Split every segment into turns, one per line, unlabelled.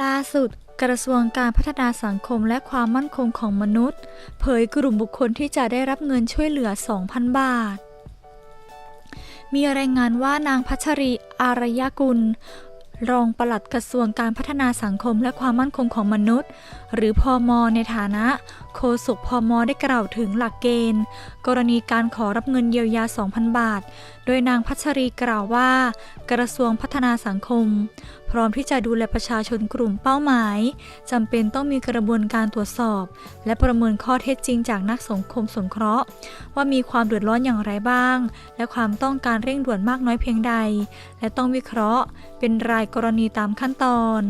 ล่าสุดกระทรวงการพัฒนาสังคมและความมั่นคงของมนุษย์ เผยกลุ่มบุคคลที่จะได้รับเงินช่วยเหลือ 2,000 บาท มีรายงานว่านางพัชรีอารยกุล รองปลัดกระทรวงการพัฒนาสังคมและความมั่นคงของมนุษย์ หรือพอมในฐานะโฆษกพอมได้กล่าวถึงหลักเกณฑ์ กรณีการขอรับเงินเยียวยา 2,000 บาท โดยนางพัชรีกล่าวว่า กระทรวงพัฒนาสังคม พร้อมที่จะดูแลประชาชนกลุ่มเป้าหมายจำเป็นต้องมีกระบวนการตรวจสอบ และประเมินข้อเท็จจริงจากนักสังคมสงเคราะห์ ว่ามีความเดือดร้อนอย่างไรบ้าง และความต้องการเร่งด่วนมากน้อยเพียงใด และต้องวิเคราะห์ เป็นรายกรณีตามขั้นตอน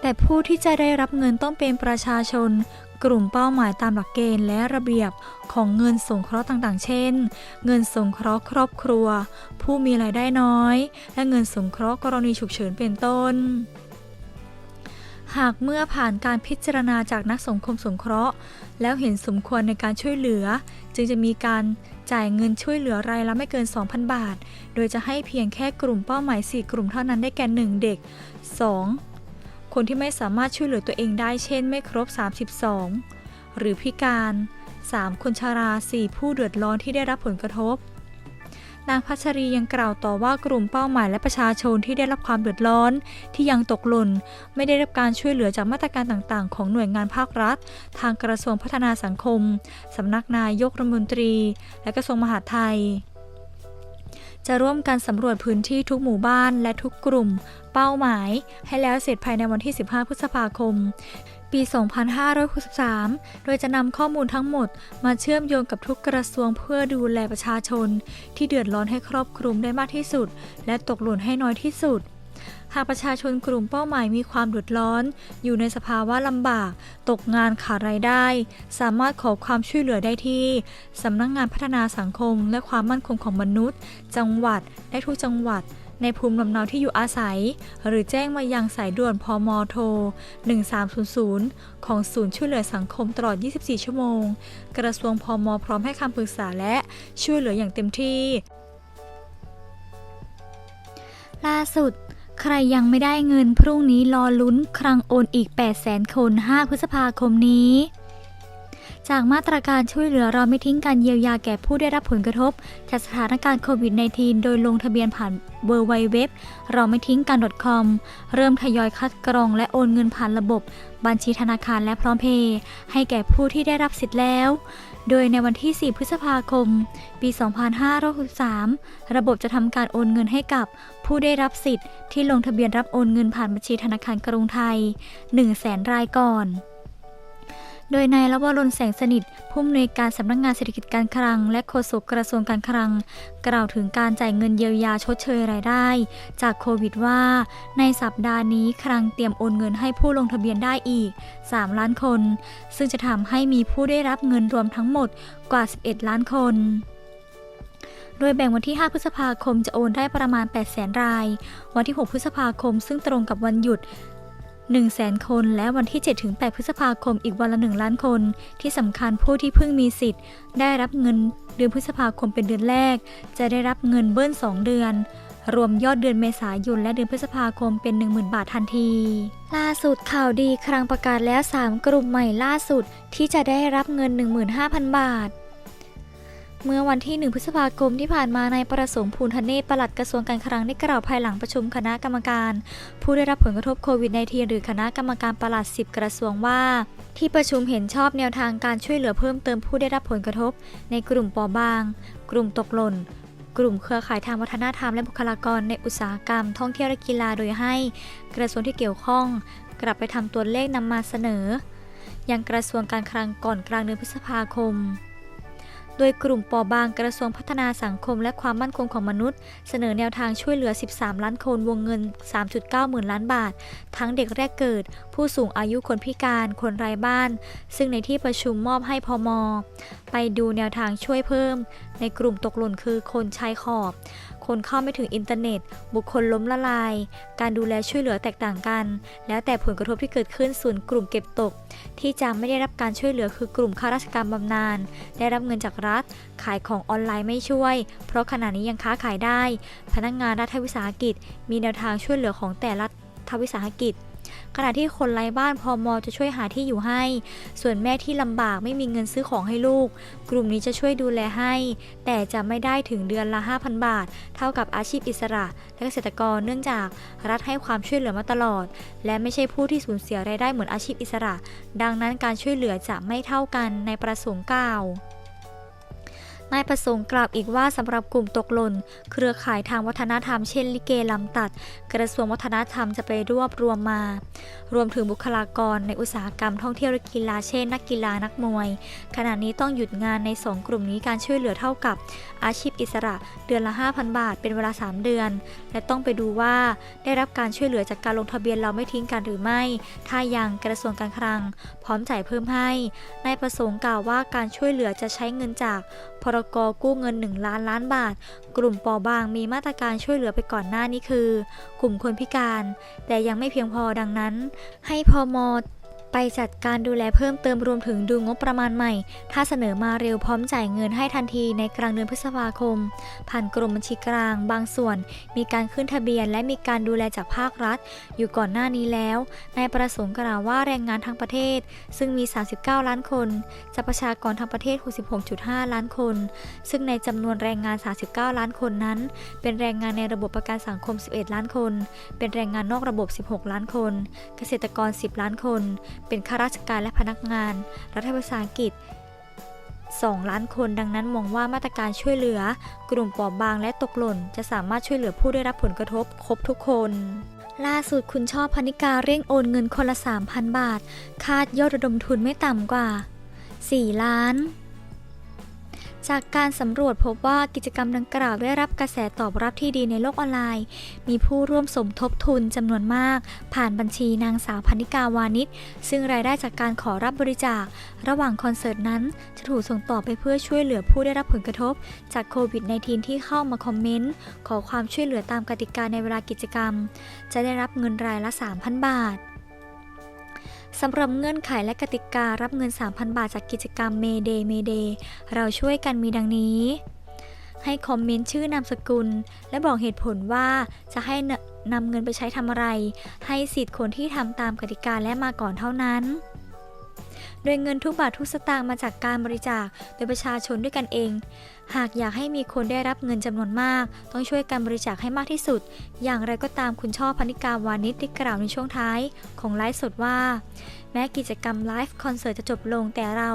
แต่ผู้ที่จะได้รับเงินต้องเป็นประชาชน กลุ่มเป้าหมายตามหลักเกณฑ์และระเบียบของเงินสงเคราะห์ต่างๆ เช่น เงินสงเคราะห์ครอบครัว ผู้มีรายได้น้อย และเงินสงเคราะห์กรณีฉุกเฉินเป็นต้น หากเมื่อผ่านการพิจารณาจากนักสังคมสงเคราะห์ แล้วเห็นสมควรในการช่วยเหลือ จึงจะมีการจ่ายเงินช่วยเหลือรายละไม่เกิน 2,000 บาท โดยจะให้เพียงแค่กลุ่มเป้าหมาย 4 กลุ่มเท่านั้นได้แก่ 1 เด็ก 2. คนที่ไม่สามารถช่วยเหลือตัวเองได้เช่นไม่ครบ 32 หรือพิการ 3. คนชารา 4 ผู้เดือดร้อนที่ได้รับผลกระทบ นางพัชรียังกล่าวต่อว่ากลุ่มเป้าหมายและประชาชนที่ได้รับความเดือดร้อน ที่ยังตกหล่นไม่ได้รับการช่วยเหลือจากมาตรการต่างๆ ของหน่วยงานภาครัฐ ทางกระทรวงพัฒนาสังคมสำนักนายกรัฐมนตรี และกระทรวงมหาดไทย จะร่วมกันสำรวจพื้นที่ทุกหมู่บ้านและทุกกลุ่ม เป้าหมาย ให้แล้วเสร็จภายในวันที่ 15 พฤษภาคม ปี 2563 โดยจะนำข้อมูลทั้งหมด มาเชื่อมโยงกับทุกกระทรวงเพื่อดูแลประชาชน ที่เดือดร้อนให้ครอบคลุมได้มากที่สุด และตกหล่นให้น้อยที่สุด หากประชาชนกลุ่มเป้าหมายมีความเดือดร้อน อยู่ในสภาวะลำบาก ตกงานขาดรายได้ สามารถขอความช่วยเหลือได้ที่สำนักงงานพัฒนาสังคม และความมั่นคงของมนุษย์ จังหวัดและทุกจังหวัด ในภูมิลำเนาที่อยู่อาศัย หรือแจ้งมายังสายด่วนพมโทร 1300 ของศูนย์ช่วยเหลือสังคมตลอด 24 ชั่วโมง กระทรวงพมพร้อมให้คำปรึกษาและช่วยเหลืออย่างเต็มที่ ล่าสุด ใครยังไม่ได้เงินพรุ่งนี้รอลุ้นครั้งโอนอีก800,000คน 5 พฤษภาคมนี้ จากมาตรการช่วยเหลือเราไม่ทิ้งการเยียวยาแก่ผู้ได้รับผลกระทบ จากสถานการณ์โควิด -19 โดยลงทะเบียนผ่านเวอร์ไวเว็บเราไม่ทิ้งกัน .com เริ่มทยอยคัดกรองและโอนเงินผ่านระบบ บัญชีธนาคารและพร้อมเพย์ให้แก่ผู้ที่ได้รับสิทธิ์แล้ว โดยในวันที่ 4 พฤษภาคม ปี 2563 ระบบจะทำการโอนเงินให้กับผู้ได้รับสิทธิ์ที่ลงทะเบียนรับโอนเงินผ่านบัญชีธนาคารกรุงไทย 1 0 0 0 0แสนรายก่อน โดยนายละวรนแสงสนิท ผู้อำนวยการสำนักงงานเศรษฐกิจการคลัง และโฆษกกระทรวงการคลัง กล่าวถึงการจ่ายเงินเยียวยาชดเชยรายได้ จากโควิดว่า ในสัปดาห์นี้คลังเตรียมโอนเงินให้ผู้ลงทะเบียนได้อีก 3 ล้านคน ซึ่งจะทำให้มีผู้ได้รับเงินรวมทั้งหมดกว่า 11 ล้านคนโดยแบ่งวันที่ 5 พฤษภาคมจะโอนได้ประมาณ 8 0 0 0 0 0 ราย วันที่ 6 พฤษภาคม ซึ่งตรงกับวันหยุด 1 0 0 0 0 คน และวันที่ 7-8 พฤษภาคมอีกวันละ 1 ล้านคน ที่สำคัญผู้ที่เพิ่งมีสิทธิ์ ได้รับเงินเดือนพฤษภาคมเป็นเดือนแรก จะได้รับเงินเบิ้ล 2 เดือน รวมยอดเดือนเมษายนและเดือนพฤษภาคมเป็น 10,000 บาททันที ล่าสุดข่าวดีครั้งประกาศแล้ว 3 กลุ่มใหม่ล่าสุดที่จะได้รับเงิน 15,000 บาท เมื่อวันที่ 1 พฤษภาคมที่ผ่านมานายประสงค์ภูลธเนศปลัดกระทรวงการคลังได้กล่าวภายหลังประชุมคณะกรรมการ ผู้ได้รับผลกระทบโควิด -19 หรือคณะกรรมการปลัด 10 กระทรวงว่า ที่ประชุมเห็นชอบแนวทางการช่วยเหลือเพิ่มเติมผู้ได้รับผลกระทบ ในกลุ่มปอบาง กลุ่มตกหล่นกลุ่มเครือข่ายทางวัฒนธรรมและบุคลากรในอุตสาหกรรม ท่องเที่ยวและกีฬาโดยให้ กระทรวงที่เกี่ยวข้อง กลับไปทำตัวเลขนำมาเสนอ ยังกระทรวงการคลังก่อนกลางเดือนพฤษภาคม โดยกลุ่มปอบางกระทรวงพัฒนาสังคม และความมั่นคงของมนุษย์ เสนอแนวทางช่วยเหลือ 13 ล้านคนวงเงิน 3.9 หมื่นล้านบาท ทั้งเด็กแรกเกิด ผู้สูงอายุคนพิการ คนไร้บ้าน ซึ่งในที่ประชุมมอบให้พมไปดูแนวทางช่วยเพิ่มในกลุ่มตกหล่นคือคนชายขอบ คนเข้าไม่ถึงอินเทอร์เน็ต บุคคลล้มละลาย การดูแลช่วยเหลือแตกต่างกัน แล้วแต่ผลกระทบที่เกิดขึ้นส่วนกลุ่มเก็บตก ที่จะไม่ได้รับการช่วยเหลือคือกลุ่มข้าราชการบำนาญได้รับเงินจากรัฐ ขายของออนไลน์ไม่ช่วย เพราะขณะนี้ยังค้าขายได้ พนักงานรัฐวิสาหกิจ มีแนวทางช่วยเหลือของแต่ละทวิสาหกิจ ขณะที่คนไร้บ้านพอมอจะช่วยหาที่อยู่ให้ ส่วนแม่ที่ลำบากไม่มีเงินซื้อของให้ลูก กลุ่มนี้จะช่วยดูแลให้ แต่จะไม่ได้ถึงเดือนละ 5,000 บาท เท่ากับอาชีพอิสระและเกษตรกรเนื่องจากรัฐให้ความช่วยเหลือมาตลอด และไม่ใช่ผู้ที่สูญเสียรายได้เหมือนอาชีพอิสระ ดังนั้นการช่วยเหลือจะไม่เท่ากันในประสงค์กล่าว นายประสงค์กล่าวอีกว่าสำหรับกลุ่มตกหล่น เครือข่ายทางวัฒนธรรมเช่นลิเกลำตัด กระทรวงวัฒนธรรมจะไปรวบรวมมา รวมถึงบุคลากรในอุตสาหกรรมท่องเที่ยวและกีฬาเช่นนักกีฬานักมวย ขณะนี้ต้องหยุดงานใน 2 กลุ่มนี้การช่วยเหลือเท่ากับอาชีพอิสระเดือนละ 5,000 บาท เป็นเวลา 3 เดือน และต้องไปดูว่าได้รับการช่วยเหลือจากการลงทะเบียนเราไม่ทิ้งกันหรือไม่ ถ้ายังกระทรวงการคลัง พร้อมจ่ายเพิ่มให้นายประสงค์กล่าวว่าการช่วยเหลือจะใช้เงินจากพรกกู้เงิน 1 ล้านล้านบาท กลุ่มปอบางมีมาตรการช่วยเหลือไปก่อนหน้านี้คือ กลุ่มคนพิการ แต่ยังไม่เพียงพอดังนั้น ให้พอม ไปจัดการดูแลเพิ่มเติมรวมถึงดูงบประมาณใหม่ ถ้าเสนอมาเร็วพร้อมจ่ายเงินให้ทันทีในกลางเดือนพฤษภาคม ผ่านกรมบัญชีกลาง บางส่วน มีการขึ้นทะเบียน และมีการดูแลจากภาครัฐ อยู่ก่อนหน้านี้แล้วนายประสงค์กล่าวว่าแรงงานทั้งประเทศ ซึ่งมี 39 ล้านคนจากประชากรทั้งประเทศ 66.5 ล้านคน ซึ่งในจำนวนแรงงาน 39 ล้านคนนั้น เป็นแรงงานในระบบประกันสังคม 11 ล้านคน เป็นแรงงานนอกระบบ 16 ล้านคน เกษตรกร 10 ล้านคนเป็นข้าราชการและพนักงาน รัฐวิสาหกิจ 2 ล้านคนดังนั้นมองว่ามาตรการช่วยเหลือ กลุ่มเปราะบางและตกหล่น จะสามารถช่วยเหลือผู้ได้รับผลกระทบครบทุกคน ล่าสุดคุณชอบพนิกาเร่งโอนเงินคนละ 3,000 บาท คาดยอดระดมทุนไม่ต่ำกว่า 4 ล้าน จากการสำรวจพบว่ากิจกรรมดังกล่าวได้รับกระแสตอบรับที่ดีในโลกออนไลน์ มีผู้ร่วมสมทบทุนจำนวนมาก ผ่านบัญชีนางสาวพันิกาวานิชซึ่งรายได้จากการขอรับบริจาค ระหว่างคอนเสิร์ตนั้น จะถูกส่งต่อไปเพื่อช่วยเหลือผู้ได้รับผลกระทบ จากโควิด -19 ที่เข้ามาคอมเมนต์ ขอความช่วยเหลือตามกติกาในเวลากิจกรรม จะได้รับเงินรายละ 3,000 บาท สำหรับเงื่อนไขและกติการับเงิน 3,000 บาทจากกิจกรรม Mayday Mayday เราช่วยกันมีดังนี้ ให้คอมเมนต์ชื่อนามสกุล และบอกเหตุผลว่าจะให้นนำเงินไปใช้ทำอะไร ให้สิทธิ์คนที่ทำตามกติกาและมาก่อนเท่านั้น โดยเงินทุกบาททุกสตางค์มาจากการบริจาคโดยประชาชนด้วยกันเอง หากอยากให้มีคนได้รับเงินจำนวนมาก ต้องช่วยกันบริจาคให้มากที่สุด อย่างไรก็ตามคุณช่อพนิกาวานิชได้กล่าวในช่วงท้ายของไลฟ์สดว่า แม้กิจกรรมไลฟ์คอนเสิร์ตจะจบลงแต่เรา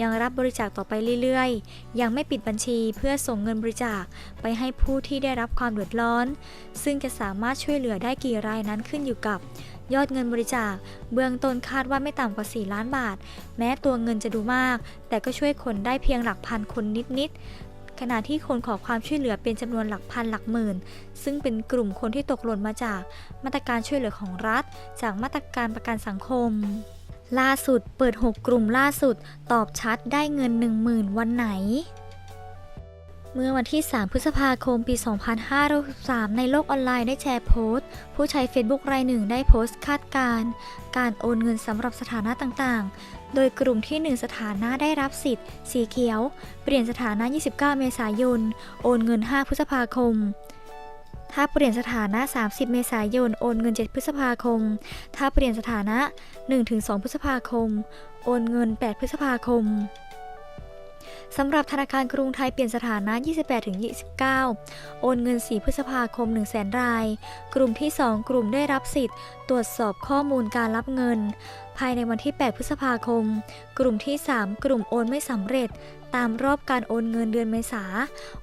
ยังรับบริจาคต่อไปเรื่อยๆ ยังไม่ปิดบัญชีเพื่อส่งเงินบริจาคไปให้ผู้ที่ได้รับความเดือดร้อน ซึ่งจะสามารถช่วยเหลือได้กี่รายนั้นขึ้นอยู่กับ ยอดเงินบริจาค เบื้องต้นคาดว่าไม่ต่ำกว่า 4 ล้านบาท แม้ตัวเงินจะดูมาก แต่ก็ช่วยคนได้เพียงหลักพันคนนิดๆขณะที่คนขอความช่วยเหลือเป็นจำนวนหลักพันหลักหมื่น ซึ่งเป็นกลุ่มคนที่ตกหล่นมาจากมาตรการช่วยเหลือของรัฐ จากมาตรการประกันสังคม ล่าสุดเปิด 6 กลุ่มล่าสุด ตอบชัดได้เงิน 10,000 วันไหน เมื่อวันที่ 3 พฤษภาคม ปี 2563 ในโลกออนไลน์ได้แชร์โพสต์ ผู้ใช้ Facebook รายหนึ่งได้โพสต์คาดการ การโอนเงินสำหรับสถานะต่างๆ โดยกลุ่มที่ 1 สถานะได้รับสิทธิ์ สีเขียว เปลี่ยนสถานะ 29 เมษายน โอนเงิน 5 พฤษภาคมถ้าเปลี่ยนสถานะ 30 เมษายน โอนเงิน 7 พฤษภาคม ถ้าเปลี่ยนสถานะ 1-2 พฤษภาคม โอนเงิน 8 พฤษภาคม สำหรับธนาคารกรุงไทยเปลี่ยนสถานะ 28-29 โอนเงิน 4 พฤษภาคม 100,000 ราย กลุ่มที่ 2 กลุ่มได้รับสิทธิ์ ตรวจสอบข้อมูลการรับเงิน ภายในวันที่ 8 พฤษภาคม กลุ่มที่ 3 กลุ่มโอนไม่สำเร็จ ตามรอบการโอนเงินเดือนเมษา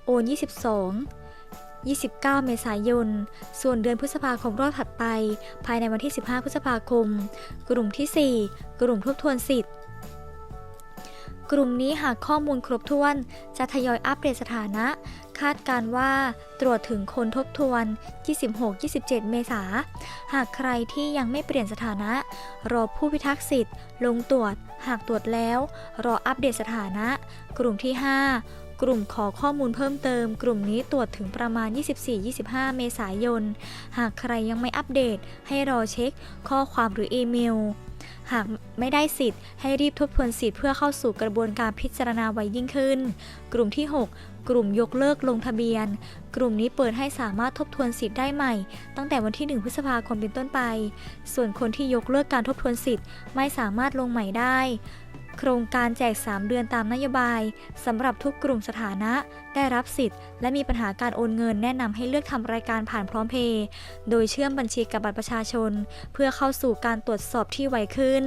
โอน 22 29 เมษายน ส่วนเดือนพฤษภาคมรอบถัดไป ภายในวันที่ 15 พฤษภาคม กลุ่มที่ 4 กลุ่มทบทวนสิทธิ์ กลุ่มนี้หากข้อมูลครบถ้วน จะทยอยอัปเดตสถานะ คาดการว่าตรวจถึงคนทบทวน 26-27 เมษา หากใครที่ยังไม่เปลี่ยนสถานะ รอผู้พิทักษ์สิทธิ์ ลงตรวจ หากตรวจแล้ว รออัปเดตสถานะ กลุ่มที่ 5 กลุ่มขอข้อมูลเพิ่มเติม กลุ่มนี้ตรวจถึงประมาณ 24-25 เมษายน หากใครยังไม่อัปเดต ให้รอเช็ค ข้อความหรืออีเมล หากไม่ได้สิทธิ์ ให้รีบทบทวนสิทธิ์เพื่อเข้าสู่กระบวนการพิจารณาไวยิ่งขึ้น กลุ่มที่ 6 กลุ่มยกเลิกลงทะเบียน กลุ่มนี้เปิดให้สามารถทบทวนสิทธิ์ได้ใหม่ ตั้งแต่วันที่ 1 พฤษภาคมเป็นต้นไป ส่วนคนที่ยกเลิกการทบทวนสิทธิ์ไม่สามารถลงใหม่ได้ โครงการแจก 3 เดือนตามนโยบายสำหรับทุกกลุ่มสถานะ ได้รับสิทธิ์ และมีปัญหาการโอนเงินแนะนำให้เลือกทำรายการผ่านพร้อมเพย์โดยเชื่อมบัญชีกับบัตรประชาชน เพื่อเข้าสู่การตรวจสอบที่ไวขึ้น